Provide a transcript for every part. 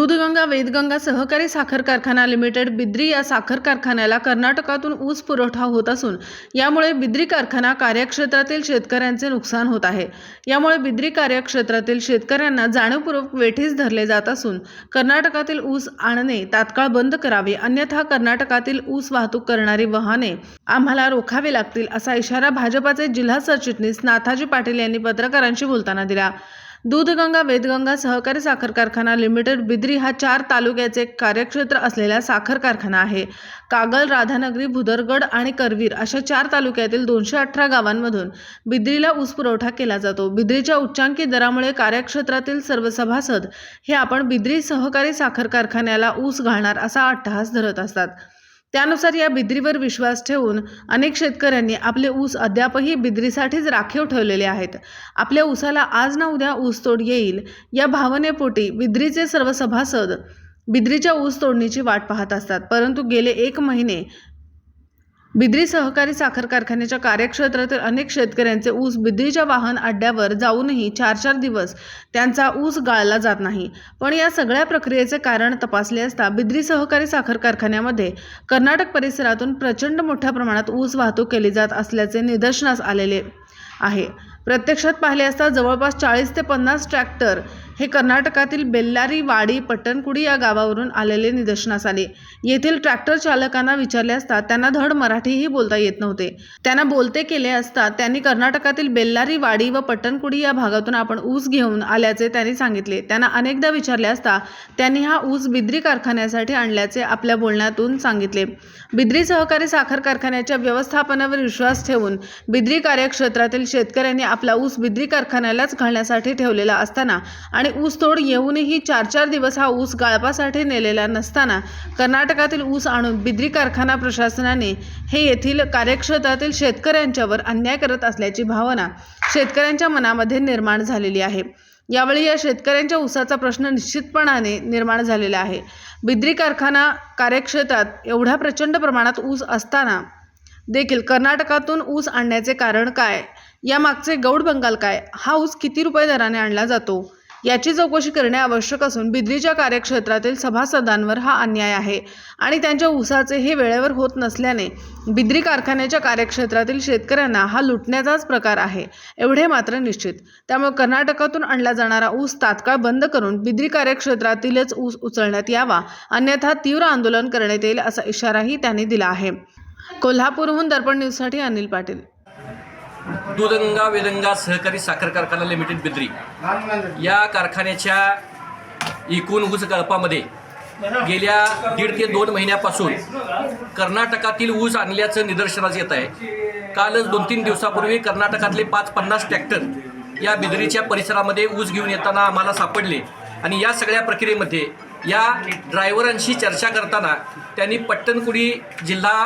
दूधगंगा वेदगंगा सहकारी साखर कारखाना लिमिटेड बिद्री या साखर कारखान्याला कर्नाटकातून ऊस पुरवठा होत असून यामुळे बिद्री कारखाना कार्यक्षेत्रातील शेतकऱ्यांचे नुकसान होत आहे. यामुळे बिद्री कार्यक्षेत्रातील शेतकऱ्यांना जाणीवपूर्वक वेठीस धरले जात असून कर्नाटकातील ऊस आणणे तात्काळ बंद करावे अन्यथा कर्नाटकातील ऊस वाहतूक करणारी वाहने आम्हाला रोखावे लागतील असा इशारा भाजपाचे जिल्हा सरचिटणीस नाथाजी पाटील यांनी पत्रकारांशी बोलताना दिला. दूधगंगा वेदगंगा सहकारी साखर कारखाना लिमिटेड बिद्री हा चार तालुक्याचे कार्यक्षेत्र असलेला साखर कारखाना आहे. कागल राधानगरी भुदरगड आणि करवीर अशा चार तालुक्यातील दोनशे अठरा गावांमधून बिद्रीला ऊस पुरवठा केला जातो. बिद्रीच्या उच्चांकी दरामुळे कार्यक्षेत्रातील सर्व सभासद हे आपण बिद्री सहकारी साखर कारखान्याला ऊस घालणार असा अट्टहास धरत असतात. त्यानुसार या बिद्रीवर विश्वास ठेवून अनेक शेतकऱ्यांनी आपले ऊस अद्यापही बिद्रीसाठीच राखीव ठेवलेले आहेत. आपल्या ऊसाला आज ना उद्या ऊसतोड येईल या भावनेपोटी बिद्रीचे सर्व सभासद बिद्रीच्या ऊस तोडणीची वाट पाहत असतात. परंतु गेले एक महिने बिद्री सहकारी साखर कारखान्याच्या कार्यक्षेत्रातील अनेक शेतकऱ्यांचे ऊस बिद्रीच्या वाहन अड्ड्यावर जाऊनही चार चार दिवस त्यांचा ऊस गाळला जात नाही. पण या सगळ्या प्रक्रियेचे कारण तपासले असता बिद्री सहकारी साखर कारखान्यामध्ये कर्नाटक परिसरातून प्रचंड मोठ्या प्रमाणात ऊस वाहतूक केली जात असल्याचे निदर्शनास आलेले आहे. प्रत्यक्षात पाहिले असता जवळपास चाळीस ते पन्नास ट्रॅक्टर हे कर्नाटकातील बेल्लारी वाडी पट्टणकुडी या गावावरून आलेले निदर्शनास आले. येथील ट्रॅक्टर चालकांना विचारले असता त्यांना धड मराठीही बोलता येत नव्हते. त्यांना बोलते केले असता त्यांनी कर्नाटकातील बेल्लारी वाडी व पट्टणकुडी या भागातून आपण ऊस घेऊन आल्याचे त्यांनी सांगितले. त्यांना अनेकदा विचारले असता त्यांनी हा ऊस बिद्री कारखान्यासाठी आणल्याचे आपल्या बोलण्यातून सांगितले. बिद्री सहकारी साखर कारखान्याच्या व्यवस्थापनावर विश्वास ठेवून बिद्री कार्यक्षेत्रातील शेतकऱ्यांनी आपला ऊस बिद्री कारखान्यालाच घालण्यासाठी ठेवलेला असताना आणि ऊसतोड येऊनही चार चार दिवस हा ऊस गाळपासाठी नेलेला नसताना कर्नाटकातील ऊस आणून बिद्री कारखाना प्रशासनाने हे येथील कार्यक्षेत्रातील शेतकऱ्यांच्यावर अन्याय करत असल्याची भावना शेतकऱ्यांच्या मनामध्ये निर्माण झालेली आहे. यावेळी या शेतकऱ्यांच्या ऊसाचा प्रश्न निश्चितपणाने निर्माण झालेला आहे. बिद्री कारखाना कार्यक्षेत्रात एवढ्या प्रचंड प्रमाणात ऊस असताना देखील कर्नाटकातून ऊस आणण्याचे कारण काय? यामागचे गौड बंगाल काय? हा ऊस किती रुपये दराने आणला जातो? याची चौकशी करणे आवश्यक असून बिद्रीच्या कार्यक्षेत्रातील सभासदांवर हा अन्याय आहे आणि त्यांच्या ऊसाचे हे वेळेवर होत नसल्याने बिद्री कारखान्याच्या कार्यक्षेत्रातील शेतकऱ्यांना हा लुटण्याचाच प्रकार आहे एवढे मात्र निश्चित. त्यामुळे कर्नाटकातून आणला जाणारा ऊस तात्काळ बंद करून बिद्री कार्यक्षेत्रातीलच ऊस उचलण्यात यावा अन्यथा तीव्र आंदोलन करण्यात येईल असा इशाराही त्यांनी दिला आहे. कोल्हापूरहून दर्पण न्यूजसाठी अनिल पाटील. दुदंगा वेदंगा सहकारी साखर कारखाना लिमिटेड बिद्री. या कारखान्याच्या एकूण ऊस गळपामध्ये गेल्या दीड ते दोन महिन्यापासून कर्नाटकातील ऊस आणल्याचं निदर्शनास येत आहे. कालच दोन तीन दिवसापूर्वी कर्नाटकातले पाच पन्नास ट्रॅक्टर या बिदरीच्या परिसरामध्ये ऊस घेऊन येताना आम्हाला सापडले. आणि या सगळ्या प्रक्रियेमध्ये या ड्रायव्हरांशी चर्चा करताना त्यांनी पट्टणकुडी जिल्हा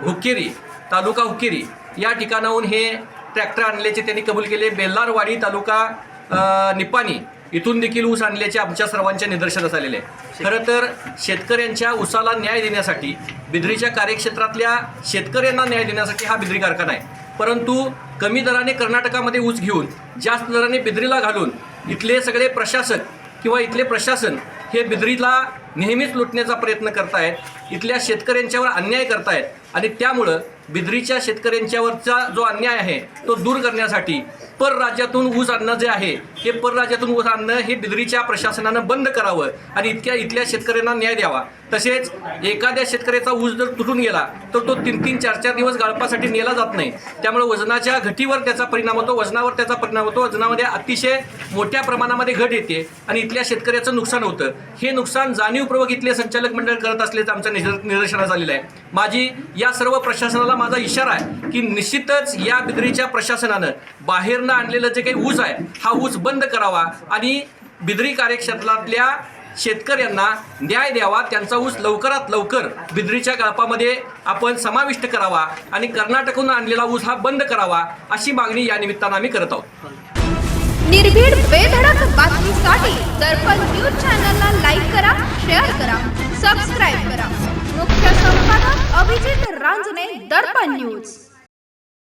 हुक्केरी तालुका हुकिरी या ठिकाणाहून हे ट्रॅक्टर आणल्याचे त्यांनी कबूल केले. बेल्लारवाडी तालुका निपाणी इथून देखील ऊस आणल्याचे आमच्या सर्वांच्या निदर्शनास आलेले. आहे खरं तर शेतकऱ्यांच्या ऊसाला न्याय देण्यासाठी बिद्रीच्या कार्यक्षेत्रातल्या शेतकऱ्यांना न्याय देण्यासाठी हा बिद्री कारखाना आहे. परंतु कमी दराने कर्नाटकामध्ये ऊस घेऊन जास्त दराने बिद्रीला घालून इथले सगळे प्रशासक किंवा इथले प्रशासन हे बिद्रीला नेहमीच लुटण्याचा प्रयत्न करतायत इथल्या शेतकऱ्यांच्यावर अन्याय करतायत आणि त्यामुळं बिद्रीच्या शेतकऱ्यांच्यावरचा जो अन्याय आहे तो दूर करण्यासाठी परराज्यातून ऊस आणणं जे आहे हे परराज्यातून ऊस आणणं हे बिद्रीच्या प्रशासनानं बंद करावं आणि इतक्या इथल्या शेतकऱ्यांना न्याय द्यावा. तसेच एखाद्या शेतकऱ्याचा ऊस जर तुटून गेला तर तो तीन तीन चार चार दिवस गाळपासाठी नेला जात नाही. त्यामुळे वजनाच्या घटीवर त्याचा परिणाम होतो वजनावर त्याचा परिणाम होतो. वजनामध्ये अतिशय मोठ्या प्रमाणामध्ये घट येते आणि इथल्या शेतकऱ्याचं नुकसान होतं. हे नुकसान जाणीवपूर्वक इथले संचालक मंडळ करत असल्याचं आमच्या निदर- निदर्शनास आलेलं आहे. माझी या सर्व प्रशासनाला माझा इशारा आहे की निश्चितच या बिद्रीच्या प्रशासनानं बाहेरनं आणलेलं जे काही ऊस आहे हा ऊस बंद करावा आणि बिद्री कार्यक्षेत्रातल्या शेतकऱ्यांना न्याय द्यावा त्यांचा ऊस लवकरात लवकर बिद्रीच्या कळपामध्ये आपण समाविष्ट करावा आणि कर्नाटकहून आणलेला ऊस हा बंद करावा अशी मागणी या निमित्तानं आम्ही करत आहोत. निर्भीड बेधडक